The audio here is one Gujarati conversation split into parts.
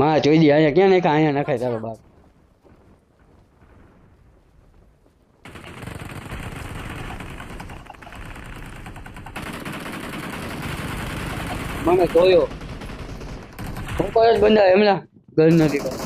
માં જોઈ દી અહીંયા ક્યાં નાખા અહીંયા નખાય તારો બાપ મને જોયો ઉપર જ બંધા એમના ઘર નથી કરતા.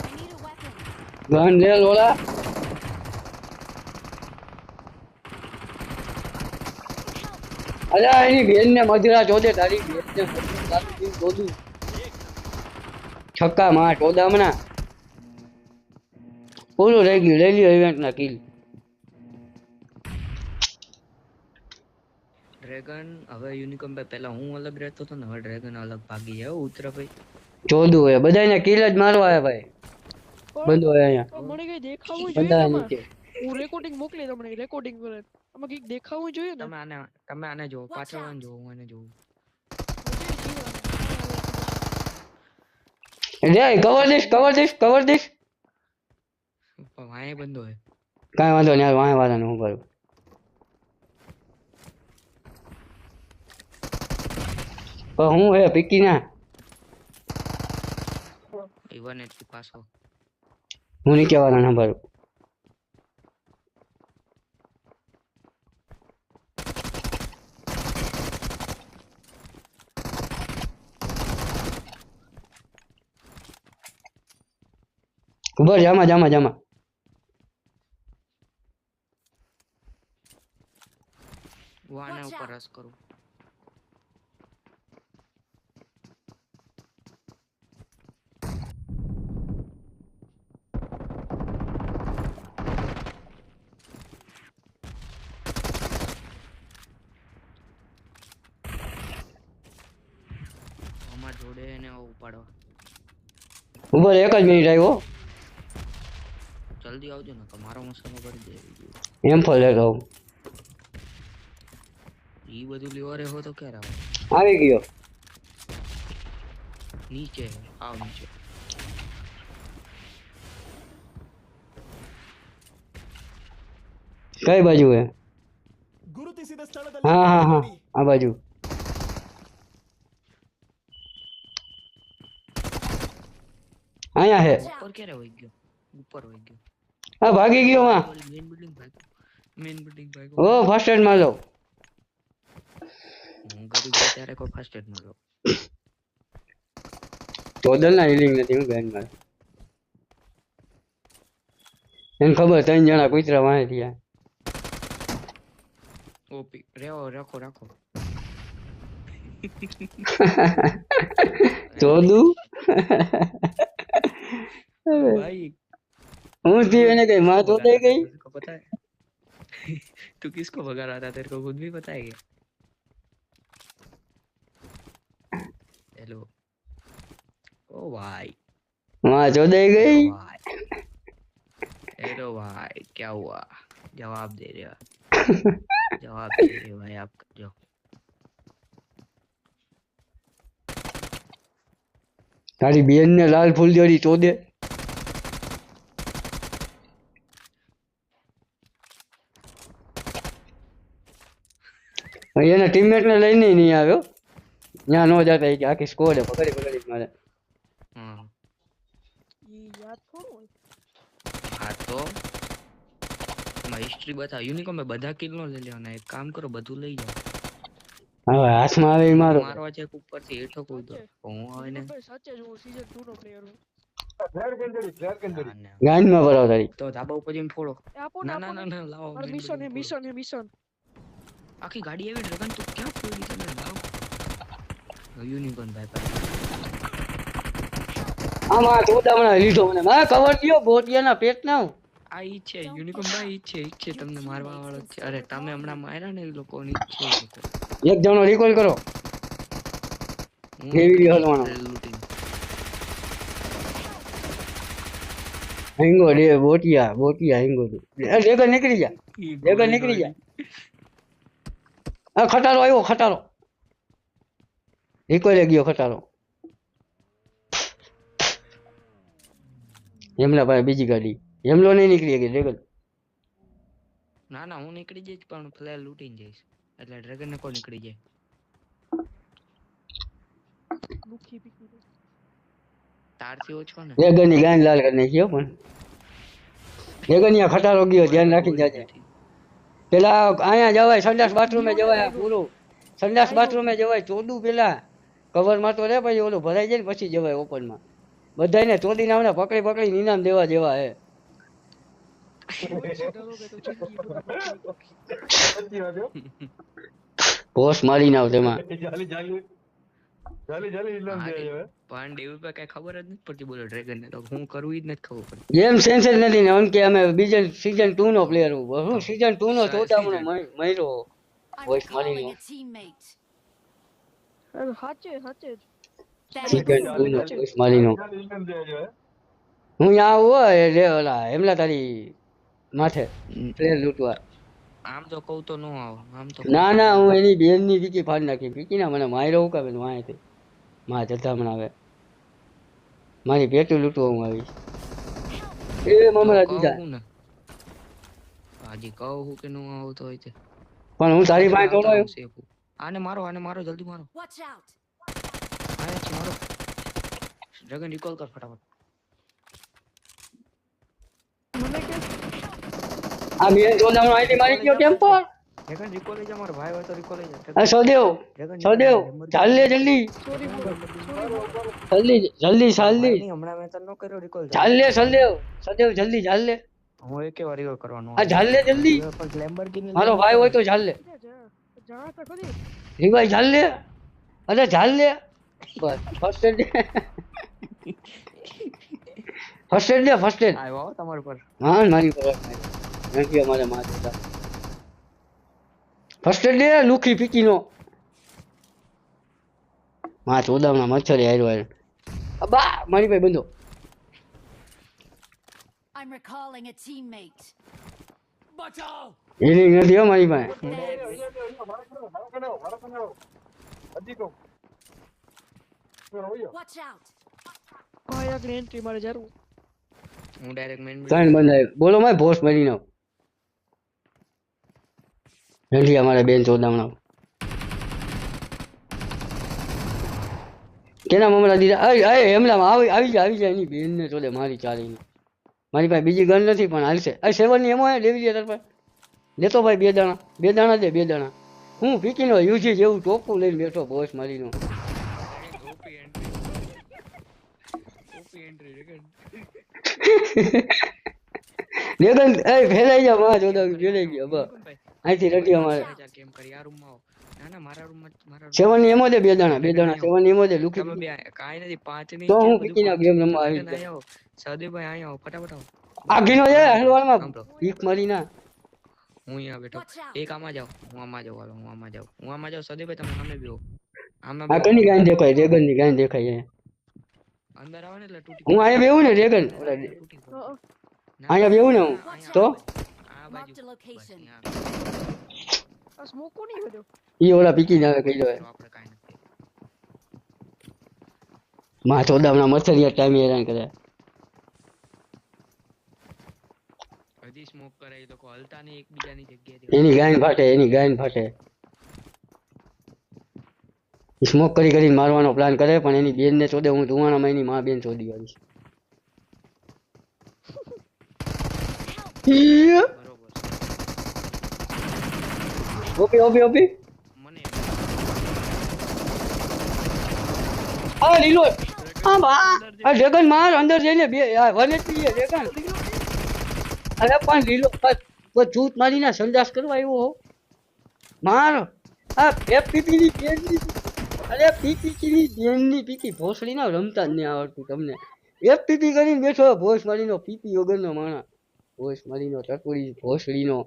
I need a weapon. Gun લે લોલા અલ્યા એની બેન ને મજરા ચોદે તારી બેન ને તારી છક્કા માં ચોદા હમણાં. પૂરું રહી ગયું લઈ લ્યો ઇવેન્ટ ના કિલ. ડ્રેગન હવે યુનિકોર્ન ભાઈ પહેલા હું અલગ રહેતો હતો ને હવે ડ્રેગન અલગ ભાગી જાય ઉતરો ઉતરા ભાઈ. ચોદું હોય બધાને કિલ જ મારવા આવે ભાઈ. બંધો હોય અહીંયા. મને કઈ દેખાવું જોઈએ બંધા નીચે. હું રેકોર્ડિંગ મોકલી તમને રેકોર્ડિંગ કરે આમાં કઈક દેખાવું જોઈએ ને તમે આને તમે આને જોવો પાછળ આને જોવો હું આને જોઉં લે cover dish cover dish cover dish પણ વાંહે બંધો હે કાંઈ વાંધો નહીં વાંહે વાળાને હું કરું પણ હું હે પીકી ના ઇવન એટલી પાછો હું નીચે વાળાને ભરું ઉભર જામા જામા જામા હું આના Watch ઉપર out. રસ કરું અમાર જોડે એને ઉપાડવા ઉભર એક જ મિનિટ આવ્યો જલ્દી આવજો ને મારો મસાલો કરી દે એમ ફોલે ગયો ઈ બધું લેવા રહ્યો તો ક્યારે આવે આવી ગયો નીચે આવ નીચે કઈ બાજુ હે હા હા હા આ બાજુ અહીંયા હે ઉપર ક્યારે વહી ગયો ઉપર વહી ગયો હા ભાગી ગયો માં. મેઈન બિલ્ડિંગ ભાઈ મેઈન બિલ્ડિંગ ભાઈ ઓ ફર્સ્ટ એડમાં લો. હું ત્યારે કોઈ ફર્સ્ટ એડ મળો ચોદલ ના હીલિંગ નથી હું બેનમાં એને ખબર ત્રણ જણા કુતરા વાહે થયા. ઓપી રેવો રાખો રાખો. ચોદુ भाई હું થયું એને કઈ માં ચોદાઈ ગઈ तेरे को पता है तू किसको भगा रहा था तेरे को खुद भी पता है क्या हेलो ओ भाई માં ચોદાઈ ગઈ भाई हेलो भाई क्या हुआ जवाब दे रहे हो जवाब दे रहे हो भाई आप जो તારી બેન ને લાલ ફૂલ જોડી ચોદે એના ટીમમેટને લઈને નહીં આવ્યો ત્યાં નો જતા કે આખી સ્કોડ હે પકડી પકડી મારે હા તો હિસ્ટ્રી બતાવ યુનિકોમ મે બધા કિલ નો લઈ લેવાના એક કામ કરો બધું લઈ જાઓ હવે હાથમાં આવે મારો મારવા છે ઉપરથી હેઠો કૂદ હું આવે ને સાચે જ હું સીઝન 2 નો પ્લેયર હું ગાંજ માં ભરાવ તારી તો ધાબા ઉપર જઈને ફોડો ના ના ના લાવો મિશન હે મિશન હે મિશન આખી ગાડી આવી ડ્રેગન તું ક્યાં ફોડી તને લાવ યુનિકોર્ન ભાઈ પાસે આમાં ચોદામણા લીધો મને મારે કવર દયો બોટિયાના પેટ ના આ ઈ છે યુનિકોર્ન ભાઈ ઈ છે ઈ છે તમને મારવા વાળો જ છે અરે તમે હમણાં માર્યા ને એ લોકોની જ છે એ લોકો એક જણો રિકોલ કરો હું કેવી રીતે હલવાનો? લૂંટીને. હિંગો રે બોટિયા બોટિયા હિંગો એ ડેગર નીકળી જા ઈ ડેગર ગોળી નીકળી જા ગોળી. આ ખટારો આવ્યો ખટારો રિકોલે ગયો ખટારો હેમલા ભાઈ બીજી ગાડી હેમલો નહીં નીકળી ગઈ ડેગર ના ના હું નીકળી જઈશ પણ ફ્લેર લૂંટીને જઈશ એટલે ડ્રેગન ને કોલ નીકળી જાય લુખી પીકી તો. તારથી ઓછો ને ડ્રેગનની ગાંડ લાલ કરી નાખી હો પણ ડ્રેગનિયા ખટારો ગયો ધ્યાન રાખીને જાજે પેલા અહીંયા જવાય સંડાસ બાથરૂમે જવાય પૂરું. સંડાસ બાથરૂમે જવાય ચોદું પેલા. કવરમાં તો રે પછી ઓલું ભરાઈ જાય ને પછી જવાય ઓપનમાં. બધાને ચોદી નામને પકડી પકડી ઇનામ દેવા જેવા હે. ઓછી મારી આવ તેમાં ખબર જ નથી પડતી બોલો ડ્રેગન હું કરવું જ નથી ખબર પડતી. નથી પ્લેયર હું. હું હું. યા હોય લે ઓલા એમલા તારી માથે પ્લેયર લૂટવા. આમ તો કઉ તો નો આવો આમ તો ના ના હું એની બેનની વીકી ફાડી નાખી. વીકી ના મને માર્યો હું કાબે વાંહે થી માં પણ આવે. મારી પેટું લૂંટવા હું આવીશ. એ મમરા દીધા હાજી કહું હું કે નો આવતો હોય છે પણ હું તારી પાસે થોડો આવ્યો આને મારો આને મારો જલ્દી મારો. આયા છે મારો. ડ્રેગન રિકોલ કર ફટાફટ. મને કે આ બેન જોડામણો અહીંથી મારી ગયો કેમ લઈ જા મારો ભાઈ હોય તો લઈ જા ચાલ લે જલ્દી. જલ્દી જલ્દી જલ્દી. હમણાં મેં તને નો કર્યો રિકોલ ચાલ લે સદેવ સદેવ જલ્દી ચાલ લે. હું એકે વાર રિકોલ કરવાનો આ ચાલ લે જલ્દી. પણ લેમ્બોર્ગિની મારો ભાઈ હોય તો ચાલ લે. જા જા જા તો ખરી રીભાઈ ચાલ લે. અરે ચાલ લે. બસ first ad first ad first ad આવ્યો તમારા પર. હા મારી પર. નથી અમારે માં ફર્સ્ટ લુખી પીકીનો. માં ચોદામણા મચ્છરી હાર્યો હાર્યો અબા મારી ભાઈ બંધો. I'm recalling a teammate. એની નથી હો મારી પાસે. Watch out. હા એકની એન્ટ્રી મારે જરૂર. હું ડાયરેક્ટ મેન ત્રણ બંધાય. બોલો માય બોસ મરી નાવ નથી અમારે બેન ચોદામણા કેના મમરા દીધા? અરે એમનામાં આવી આવી જાય આવી જાય એની બેનને ચોદે મારી ચાલીને. મારી પાસે બીજી ગન નથી, પણ હાલશે. અરે, સેવનની એમો લેવી દે તાર પાસે? લેતો ભાઈ બે દાણા બે દાણા દે, બે દાણા. હું પીકીનો યુજી જેવું ટોપું લઈને બેઠો બોસ મારીનો. લેગન અય ફેલાઈ જા માં ચોદા ફેલાઈ ગયા બસ અહીંથી રટી અમારે કેમ કરી આ રૂમમાં આવો ના ના મારા રૂમમાં મારા room- સેવનની એમો દે બે દાણા બે દાણા સેવનની એમો દે લુખી તમે બે આયા. કાંઈ નથી પાંચ ની તો છે, હું બધું પીકીના પાંચ. ગેમ રમવા આવી ડ્રેગન અહીંયા આવો સહદેવભાઈ અહીંયા આવો ફટાફટ આવો આગીનો છે હલવાળમાં સાંભળો. ભીખ મારી ના હું અહીંયા બેઠો Watch out. એક આમાં જાઓ હું આમાં જાઉં હાલો હું આમાં જાઉં હું આમાં જાઉં સદીભાઈ તમે સામે બેહો આમાં આ બેહો. કની ગાય દેખાય રેગન ની ગાય દેખાય છે. અંદર આવે ને એટલે તૂટી હું અહીંયા બેહું ને રેગન ઓલા પડે. તૂટી પડે. હા ના, અહીંયા બેહું ને હું અહીંયા તો આ બાજુ Marked a બસ સ્મોક કોની કર્યો ઈ ઓલા પીકી ના કહી દો આપણે કાંઈ નથી. માં ચોદામણા મચ્છરિયા ટાઈમે હેરાન કરે. હજી સ્મોક કરે એ લોકો હલતા નહીં એકબીજાની જગ્યાએ એની ગાયન ફાટે એની ગાયન ફાટે. સ્મોક કરી કરીને મારવાનો પ્લાન કરે પણ એની બેન ને ચોદે હું ધુવાણામાં એની મા બેન ચોદી આવીશ ઓપી ઓપી ઓપી મને આ લીલો. આ બા. આ ડ્રેગન માર અંદર જઈને બે વન એચપી છે ડ્રેગન અરે પણ લીલો બસ જૂત મારીને સંદાસ કરવા આવ્યો હો. માર. આ એફપીપી ની બેનની અરે પીપી ની બેનની પીપી ભોસડી ના રમતા જ નહીં આવડતું તમને. એફપીપી કરીને બેઠો ભોસ મારીનો પીપી વગરનો માણા ભોસ મારીનો ટકુડી ભોસડીનો.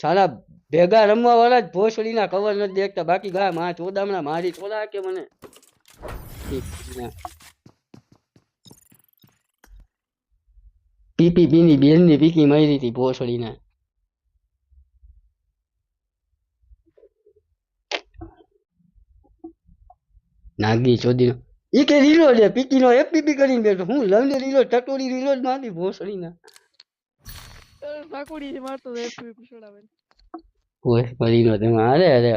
સારા ભેગા રમવા વાળા જ ભોસડીના કવર નથી દેખતા. બાકી ગા, માં ચોદામણા, મારી ચોદા કે મને? પીપી પીની બેનની પીકી મારી હતી ભોસડીના. નાગી ચોદીનો. ઈ કે રીલો છે પીકી નો એપીપી કરીને બેઠો. હું લવને રીલો ટટોરી રીલો જ મારી ભોસડીના. લાકુડી મારતો હતો એફપી પછડાવે ઓએસ પડી નો તે મારે અરે